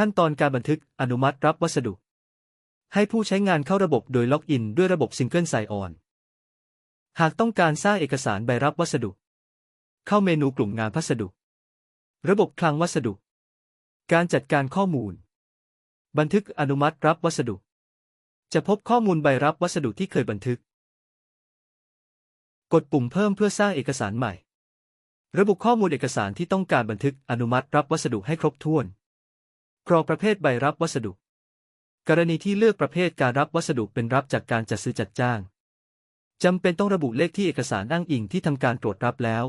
ขั้นตอนการบันทึกอนุมัติรับวัสดุ ให้ผู้ใช้งานเข้าระบบโดยล็อกอินด้วยระบบ Single Sign-On หากต้องการสร้างเอกสารใบรับวัสดุ เข้าเมนูกลุ่มงานพัสดุ ระบบคลังวัสดุ การจัดการข้อมูล บันทึกอนุมัติรับวัสดุ จะพบข้อมูลใบรับวัสดุที่เคยบันทึก กดปุ่มเพิ่มเพื่อสร้างเอกสารใหม่ ระบุข้อมูลเอกสารที่ต้องการบันทึกอนุมัติรับวัสดุให้ครบถ้วน กรอกประเภทใบรับวัสดุ กรณีที่เลือกประเภทการรับวัสดุเป็นรับจากการจัดซื้อจัดจ้างจำเป็นต้องระบุเลขที่เอกสารอ้างอิงที่ทำการตรวจรับแล้ว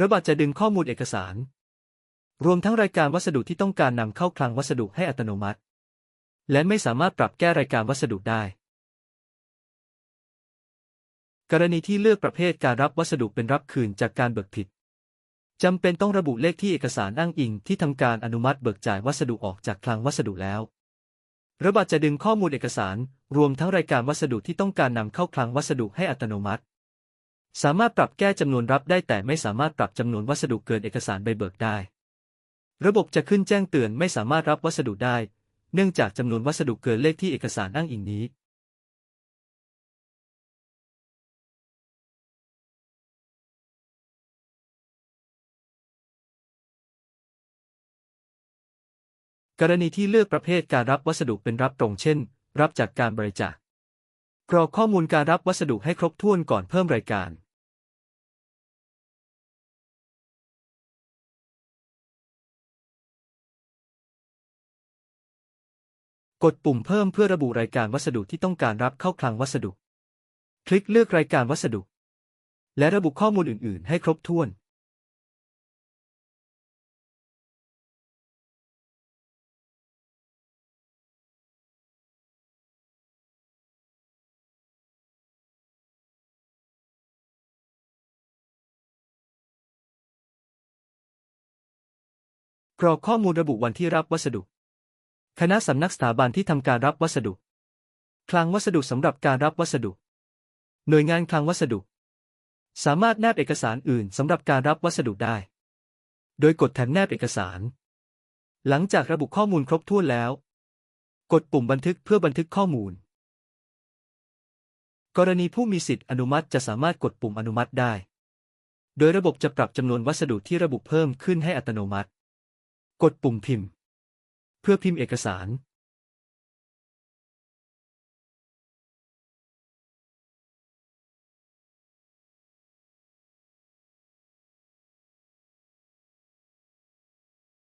ระบบจะดึงข้อมูลเอกสาร รวมทั้งรายการวัสดุที่ต้องการนำเข้าคลังวัสดุให้อัตโนมัติ และไม่สามารถปรับแก้รายการวัสดุได้ กรณีที่เลือกประเภทการรับวัสดุเป็นรับคืนจากการเบิกผิด จำเป็นต้องระบุเลขที่เอกสารอ้างอิงที่ทำการอนุมัติเบิกจ่ายวัสดุออกจากคลังวัสดุแล้ว ระบบจะดึงข้อมูลเอกสาร รวมทั้งรายการวัสดุที่ต้องการนำเข้าคลังวัสดุให้อัตโนมัติ สามารถปรับแก้จำนวนรับได้แต่ไม่สามารถปรับจำนวนวัสดุเกินเอกสารใบเบิกได้ ระบบจะขึ้นแจ้งเตือนไม่สามารถรับวัสดุได้ เนื่องจากจำนวนวัสดุเกินเลขที่เอกสารอ้างอิงนี้ กรณีที่เลือกประเภทการรับวัสดุเป็นรับตรงเช่น รับจากการบริจาคกรอกข้อมูลการรับวัสดุให้ครบถ้วนก่อนเพิ่มรายการ กดปุ่มเพิ่มเพื่อระบุรายการวัสดุที่ต้องการรับเข้าคลังวัสดุ คลิกเลือกรายการวัสดุ และระบุข้อมูลอื่น ๆ ให้ครบถ้วน กรอกข้อมูลระบุวันที่รับวัสดุ คณะสำนักสถาบันที่ทำการรับวัสดุ คลังวัสดุสำหรับการรับวัสดุ หน่วยงานคลังวัสดุ สามารถแนบเอกสารอื่นสำหรับการรับวัสดุได้ โดยกดแถบแนบเอกสาร หลังจากระบุข้อมูลครบถ้วนแล้ว กดปุ่มบันทึกเพื่อบันทึกข้อมูล กรณีผู้มีสิทธิอนุมัติจะสามารถกดปุ่มอนุมัติได้ โดยระบบจะปรับจำนวนวัสดุที่ระบุเพิ่มขึ้นให้อัตโนมัติ กดปุ่มพิมพ์ เพื่อพิมพ์เอกสาร